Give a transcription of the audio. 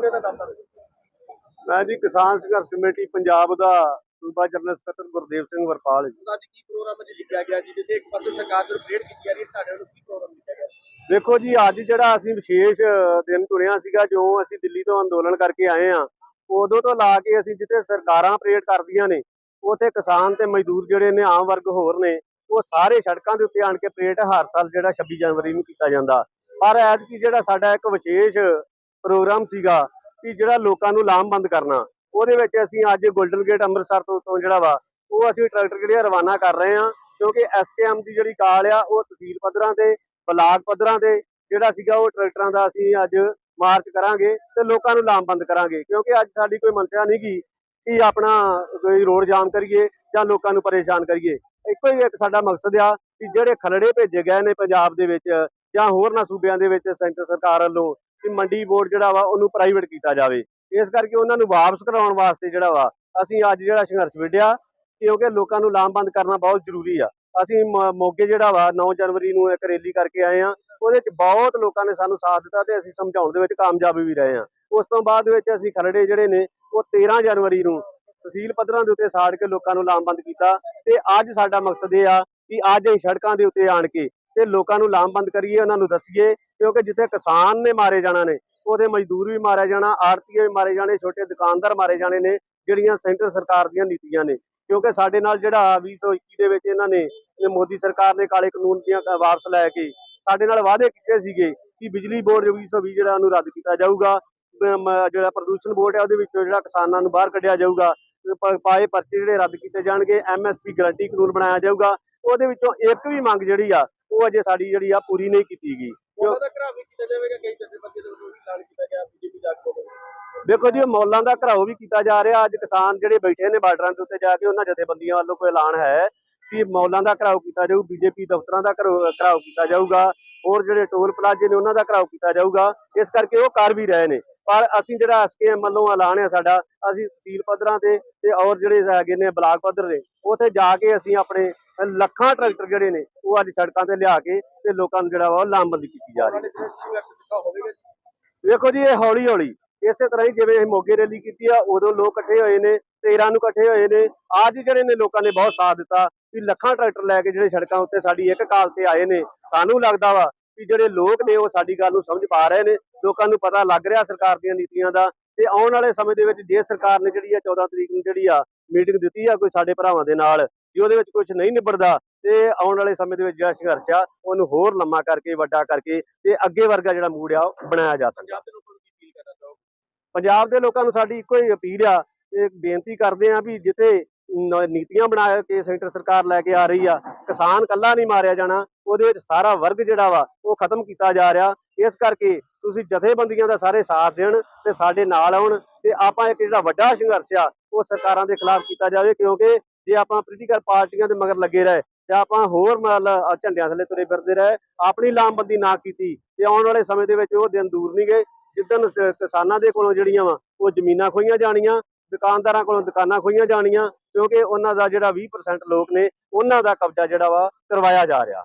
ਦਾ ਮੈਂ ਜੀ ਕਿਸਾਨ ਸੰਘਰਸ਼ ਕਮੇਟੀ ਪੰਜਾਬ ਦਾ ਸੂਬਾ ਜਨਰਲ ਸਕੱਤਰ ਗੁਰਦੇਵ ਸਿੰਘ ਵਰਪਾਲ ਜੀ। ਅੱਜ ਕੀ ਪ੍ਰੋਗਰਾਮ ਚ ਲਿਖਿਆ ਗਿਆ ਜੀ? ਜਿੱਥੇ ਇੱਕ ਪਾਸੇ ਸਰਕਾਰ ਨੂੰ ਪਰੇਡ ਕੀਤੀ ਜਾ ਰਹੀ ਹੈ ਸਾਡੇ ਨੂੰ ਕੀ ਪ੍ਰੋਗਰਾਮ ਲਿਖਿਆ ਗਿਆ? ਦੇਖੋ ਜੀ ਅੱਜ ਜਿਹੜਾ ਅਸੀਂ ਵਿਸ਼ੇਸ਼ ਦਿਨ ਤੁਰਿਆ ਸੀਗਾ ਜੋ ਅਸੀਂ ਦਿੱਲੀ ਤੋਂ ਅੰਦੋਲਨ ਕਰਕੇ ਆਏ ਆ ਉਦੋਂ ਤੋਂ ਲਾ ਕੇ ਅਸੀਂ ਜਿੱਥੇ ਸਰਕਾਰਾਂ ਆਪਰੇਟ ਕਰਦੀਆਂ ਨੇ ਉਥੇ ਕਿਸਾਨ ਤੇ ਮਜ਼ਦੂਰ ਜਿਹੜੇ ਨੇ ਆਮ ਵਰਗ ਹੋਰ ਨੇ ਉਹ ਸਾਰੇ ਸੜਕਾਂ ਦੇ ਉੱਤੇ ਆਣ ਕੇ ਪਰੇਡ ਹਰ ਸਾਲ ਜਿਹੜਾ 26 ਜਨਵਰੀ ਨੂੰ ਕੀਤਾ ਜਾਂਦਾ। ਪਰ ਐਤਕੀ ਜਿਹੜਾ ਸਾਡਾ ਇੱਕ ਵਿਸ਼ੇਸ਼ ਪ੍ਰੋਗਰਾਮ ਸੀਗਾ ਕਿ ਜਿਹੜਾ ਲੋਕਾਂ ਨੂੰ ਲਾਮਬੰਦ ਕਰਨਾ, ਉਹਦੇ ਵਿੱਚ ਅਸੀਂ ਅੱਜ 골ਡਨ ਗੇਟ ਅੰਮ੍ਰਿਤਸਰ ਤੋਂ ਤੋਂ ਜਿਹੜਾ ਵਾ, ਉਹ ਅਸੀਂ ਟਰੈਕਟਰ ਜਿਹੜੇ ਰਵਾਨਾ ਕਰ ਰਹੇ ਆ ਕਿਉਂਕਿ ਐਸਕੇਐਮ ਦੀ ਜਿਹੜੀ ਕਾਲ ਆ, ਉਹ ਤਹਿਸੀਲ ਪੱਧਰਾਂ ਤੇ, ਬਲਾਕ ਪੱਧਰਾਂ ਤੇ ਜਿਹੜਾ ਸੀਗਾ ਉਹ ਟਰੈਕਟਰਾਂ ਦਾ ਅਸੀਂ ਅੱਜ ਮਾਰਚ ਕਰਾਂਗੇ ਤੇ ਲੋਕਾਂ ਨੂੰ ਲਾਮਬੰਦ ਕਰਾਂਗੇ, ਕਿਉਂਕਿ ਅੱਜ ਸਾਡੀ ਕੋਈ ਮੰਤਰਿਆ ਨਹੀਂ ਗੀ ਕਿ ਆਪਣਾ ਕੋਈ ਰੋਡ ਜਾਮ ਕਰੀਏ ਜਾਂ ਲੋਕਾਂ ਨੂੰ ਪਰੇਸ਼ਾਨ ਕਰੀਏ। ਇੱਕੋ ਹੀ ਇੱਕ ਸਾਡਾ ਮਕਸਦ ਆ ਕਿ ਜਿਹੜੇ ਖਲੜੇ ਭੇਜੇ ਗਏ ਨੇ ਪੰਜਾਬ ਦੇ ਵਿੱਚ ਜਾਂ ਹੋਰ ਨਾ ਸੂਬਿਆਂ ਦੇ ਵਿੱਚ ਸੈਂਟਰ ਸਰਕਾਰ ਵੱਲੋਂ ਕਿ ਮੰਡੀ ਬੋਰਡ ਜਿਹੜਾ ਵਾ, ਉਹਨੂੰ ਪ੍ਰਾਈਵੇਟ ਕੀਤਾ ਜਾਵੇ। ਇਸ ਕਰਕੇ ਉਹਨਾਂ ਨੂੰ ਵਾਪਸ ਕਰਾਉਣ ਵਾਸਤੇ ਜਿਹੜਾ ਵਾ, ਅਸੀਂ ਅੱਜ ਜਿਹੜਾ ਸੰਘਰਸ਼ ਵਿੱਢਿਆ, ਕਿਉਂਕਿ ਲੋਕਾਂ ਨੂੰ ਲਾਮਬੰਦ ਕਰਨਾ ਬਹੁਤ ਜ਼ਰੂਰੀ ਆ। ਅਸੀਂ ਮੋਗੇ ਜਿਹੜਾ ਵਾ 9 ਜਨਵਰੀ ਨੂੰ ਇੱਕ ਰੈਲੀ ਕਰਕੇ ਆਏ ਆ। ਉਹਦੇ ਵਿੱਚ ਬਹੁਤ ਲੋਕਾਂ ਨੇ ਸਾਨੂੰ ਸਾਥ ਦਿੱਤਾ ਤੇ ਅਸੀਂ ਸਮਝਾਉਣ ਦੇ ਵਿੱਚ ਕਾਮਯਾਬ ਵੀ ਰਹੇ ਆ। ਉਸ ਤੋਂ ਬਾਅਦ ਵਿੱਚ ਅਸੀਂ ਖਰੜੇ ਜਿਹੜੇ ਨੇ, ਉਹ 13 ਜਨਵਰੀ ਨੂੰ ਤਹਿਸੀਲ ਪੱਧਰਾਂ ਦੇ ਉੱਤੇ ਸਾੜ ਕੇ ਲੋਕਾਂ ਨੂੰ ਲਾਮਬੰਦ ਕੀਤਾ। ਤੇ ਅੱਜ ਸਾਡਾ ਮਕਸਦ ਇਹ ਆ ਕਿ ਅੱਜ ਅਸੀਂ ਸੜਕਾਂ ਦੇ ਉੱਤੇ ਆਣ ਕੇ ਤੇ ਲੋਕਾਂ ਨੂੰ ਲਾਮਬੰਦ ਕਰੀਏ, ਉਹਨਾਂ ਨੂੰ ਦੱਸੀਏ, ਕਿਉਂਕਿ ਜਿੱਥੇ ਕਿਸਾਨ ਨੇ ਮਾਰੇ ਜਾਣਾ ਨੇ, ਉਹਦੇ ਮਜ਼ਦੂਰ ਵੀ ਮਾਰਿਆ ਜਾਣਾ, ਆੜਤੀਏ ਵੀ ਮਾਰੇ ਜਾਣੇ, ਛੋਟੇ ਦੁਕਾਨਦਾਰ ਮਾਰੇ ਜਾਣੇ ਨੇ, ਜਿਹੜੀਆਂ ਸੈਂਟਰ ਸਰਕਾਰ ਦੀਆਂ ਨੀਤੀਆਂ ਨੇ। ਕਿਉਂਕਿ ਸਾਡੇ ਨਾਲ ਜਿਹੜਾ 2021 ਦੇ ਵਿੱਚ ਇਹਨਾਂ ਨੇ ਮੋਦੀ ਸਰਕਾਰ ਨੇ ਕਾਲੇ ਕਾਨੂੰਨ ਦੀਆਂ ਵਾਪਸ ਲੈ ਕੇ ਸਾਡੇ ਨਾਲ ਵਾਅਦੇ ਕੀਤੇ ਸੀਗੇ ਕਿ ਬਿਜਲੀ ਬੋਰਡ 2020 ਜਿਹੜਾ ਉਹਨੂੰ ਰੱਦ ਕੀਤਾ ਜਾਊਗਾ। ਜਿਹੜਾ ਪ੍ਰਦੂਸ਼ਣ ਬੋਰਡ ਹੈ, ਉਹਦੇ ਵਿੱਚੋਂ ਜਿਹੜਾ ਕਿਸਾਨਾਂ ਨੂੰ ਬਾਹਰ ਕੱਢਿਆ ਜਾਊਗਾ। ਪਾਏ ਪਰਚੇ ਜਿਹੜੇ ਰੱਦ ਕੀਤੇ ਜਾਣਗੇ ਐਮਐਸਪੀ ਗਾਰੰਟੀ ਕਾਨੂੰਨ ਬਣਾਇਆ ਜਾਊਗਾ। ਉਹਦੇ ਵਿੱਚੋਂ ਇੱਕ ਵੀ ਮੰਗ ਜਿਹੜੀ ਆ ਉਹ ਅਜੇ ਸਾਡੀ ਜਿਹੜੀ ਆ ਪੂਰੀ ਨਹੀਂ ਕੀਤੀ ਗਈ। ਉਹਨਾਂ ਦਾ ਘਰਾਵ ਵੀ ਕੀਤਾ ਜਾਵੇਗਾ ਕਈ ਜਥੇਬੰਦੀਆਂ ਦੇ ਵੱਲੋਂ ਵੀ ਐਲਾਨ ਕੀਤਾ ਗਿਆ ਬੀਜੇਪੀ ਜਾ ਕੇ ਦੇਖੋ ਜੀ ਮੌਲਾਂ ਦਾ ਘਰਾਓ ਵੀ ਕੀਤਾ ਜਾ ਰਿਹਾ। ਅੱਜ ਕਿਸਾਨ ਜਿਹੜੇ ਬੈਠੇ ਨੇ ਬਾਰਡਰਾਂ ਦੇ ਉੱਤੇ ਜਾ ਕੇ ਉਹਨਾਂ ਜਥੇਬੰਦੀਆਂ ਵੱਲੋਂ ਕੋਈ ਐਲਾਨ ਹੈ ਕਿ ਮੌਲਾਂ ਦਾ ਘਰਾਓ ਕੀਤਾ ਜਾਊ ਬੀਜੇਪੀ ਦਫ਼ਤਰਾਂ ਦਾ ਘਰੋ- ਘਰਾਓ ਕੀਤਾ ਜਾਊਗਾ। ਹੋਰ ਜਿਹੜੇ ਟੋਲ ਪਲਾਜ਼ੇ ਨੇ ਉਹਨਾਂ ਦਾ ਘਰਾਓ ਕੀਤਾ ਜਾਊਗਾ। ਇਸ ਕਰਕੇ ਉਹ ਕਰ ਵੀ ਰਹੇ ਨੇ। ਪਰ ਅਸੀਂ ਜਿਹੜਾ ਐਸਕੇਐਮ ਵੱਲੋਂ ਐਲਾਨ ਹੈ ਸਾਡਾ ਅਸੀਂ ਤਹਿਸੀਲ ਪੱਧਰਾਂ ਤੇ ਤੇ ਔਰ ਜਿਹੜੇ ਹੈਗੇ ਨੇ ਬਲਾਕ ਪੱਧਰ ਦੇ ਉੱਥੇ ਜਾ ਕੇ ਅਸੀਂ ਆਪਣੇ ਲੱਖਾਂ ਟਰੈਕਟਰ ਜਿਹੜੇ ਨੇ ਉਹ ਅੱਜ ਸੜਕਾਂ ਤੇ ਲਿਆ ਕੇ ਤੇ ਲੋਕਾਂ ਨੂੰ ਜਿਹੜਾ ਵਾ ਉਹ ਲਾਮਬੰਦੀ ਕੀਤੀ ਜਾ ਰਹੀ ਹੈ। ਵੇਖੋ ਜੀ ਇਹ ਹੌਲੀ ਹੌਲੀ ਇਸੇ ਤਰ੍ਹਾਂ ਹੀ ਜਿਵੇਂ ਅਸੀਂ ਮੋਗੇ ਰੈਲੀ ਕੀਤੀ ਆ ਉਦੋਂ ਲੋਕ ਇਕੱਠੇ ਹੋਏ ਨੇ 13 ਨੂੰ ਇਕੱਠੇ ਹੋਏ ਨੇ। ਅੱਜ ਜਿਹੜੇ ਨੇ ਲੋਕਾਂ ਨੇ ਬਹੁਤ ਸਾਥ ਦਿੱਤਾ ਵੀ ਲੱਖਾਂ ਟਰੈਕਟਰ ਲੈ ਕੇ ਜਿਹੜੇ ਸੜਕਾਂ ਉੱਤੇ ਸਾਡੀ ਇੱਕ ਕਾਲ ਤੇ ਆਏ ਨੇ। ਸਾਨੂੰ ਲੱਗਦਾ ਵਾ ਕਿ ਜਿਹੜੇ ਲੋਕ ਨੇ ਉਹ ਸਾਡੀ ਗੱਲ ਨੂੰ ਸਮਝ ਪਾ ਰਹੇ ਨੇ। ਲੋਕਾਂ ਨੂੰ ਪਤਾ ਲੱਗ ਰਿਹਾ ਸਰਕਾਰ ਦੀਆਂ ਨੀਤੀਆਂ ਦਾ। ਤੇ ਆਉਣ ਵਾਲੇ ਸਮੇਂ ਦੇ ਵਿੱਚ ਜੇ ਸਰਕਾਰ ਨੇ ਜਿਹੜੀ ਆ 14 ਤਰੀਕ ਨੂੰ ਜਿਹੜੀ ਆ ਮੀਟਿੰਗ ਦਿੱਤੀ ਆ ਕੋਈ ਸਾਡੇ ਭਰਾਵਾਂ ਦੇ ਨਾਲ ਜੇ ਉਹਦੇ ਵਿੱਚ ਕੁਝ ਨਹੀਂ ਨਿਬੜਦਾ ਤੇ ਆਉਣ ਵਾਲੇ ਸਮੇਂ ਦੇ ਵਿੱਚ ਜਿਹੜਾ ਸੰਘਰਸ਼ ਆ ਉਹਨੂੰ ਹੋਰ ਲੰਮਾ ਕਰਕੇ ਵੱਡਾ ਕਰਕੇ ਤੇ ਅੱਗੇ ਵਰਗਾ ਜਿਹੜਾ ਮੂਡ ਆ ਉਹ ਬਣਾਇਆ ਜਾ ਸਕਦਾ। ਪੰਜਾਬ ਦੇ ਲੋਕਾਂ ਨੂੰ ਸਾਡੀ ਇੱਕੋ ਹੀ ਅਪੀਲ ਆ ਇਹ ਬੇਨਤੀ ਕਰਦੇ ਆ ਵੀ ਜਿੱਥੇ ਨੀਤੀਆਂ ਬਣਾ ਕੇ ਸੈਂਟਰ ਸਰਕਾਰ ਲੈ ਕੇ ਆ ਰਹੀ ਆ ਕਿਸਾਨ ਕੱਲਾ ਨਹੀਂ ਮਾਰਿਆ ਜਾਣਾ ਉਹਦੇ ਵਿੱਚ ਸਾਰਾ ਵਰਗ ਜਿਹੜਾ ਵਾ ਉਹ ਖਤਮ ਕੀਤਾ ਜਾ ਰਿਹਾ। ਇਸ ਕਰਕੇ ਤੁਸੀਂ ਜਥੇਬੰਦੀਆਂ ਦਾ ਸਾਰੇ ਸਾਥ ਦੇਣ ਤੇ ਸਾਡੇ ਨਾਲ ਆਉਣ ਤੇ ਆਪਾਂ ਇੱਕ ਜਿਹੜਾ ਵੱਡਾ ਸੰਘਰਸ਼ ਆ ਉਹ ਸਰਕਾਰਾਂ ਦੇ ਖਿਲਾਫ ਕੀਤਾ ਜਾਵੇ ਕਿਉਂਕਿ ਜੇ ਆਪਾਂ ਪੋਲੀਟੀਕਲ ਪਾਰਟੀਆਂ ਦੇ ਮਗਰ ਲੱਗੇ ਰਹੇ ਤੇ ਆਪਾਂ ਹੋਰ ਮਤਲਬ ਝੰਡਿਆਂ ਥੱਲੇ ਤੁਰੇ ਫਿਰਦੇ ਰਹੇ, ਆਪਣੀ ਲਾਮਬੰਦੀ ਨਾ ਕੀਤੀ ਤੇ ਆਉਣ ਵਾਲੇ ਸਮੇਂ ਦੇ ਵਿੱਚ ਉਹ ਦਿਨ ਦੂਰ ਨਹੀਂ ਗਏ। ਜਿੱਦਣ ਕਿਸਾਨਾਂ ਦੇ ਕੋਲੋਂ ਜਿਹੜੀਆਂ ਵਾ, ਉਹ ਜ਼ਮੀਨਾਂ ਖੋਈਆਂ ਜਾਣੀਆਂ, ਦੁਕਾਨਦਾਰਾਂ ਕੋਲੋਂ ਦੁਕਾਨਾਂ ਖੋਈਆਂ ਜਾਣੀਆਂ, ਕਿਉਂਕਿ ਉਹਨਾਂ ਦਾ ਜਿਹੜਾ 20% ਲੋਕ ਨੇ, ਉਹਨਾਂ ਦਾ ਕਬਜ਼ਾ ਜਿਹੜਾ ਵਾ ਕਰਵਾਇਆ ਜਾ ਰਿਹਾ।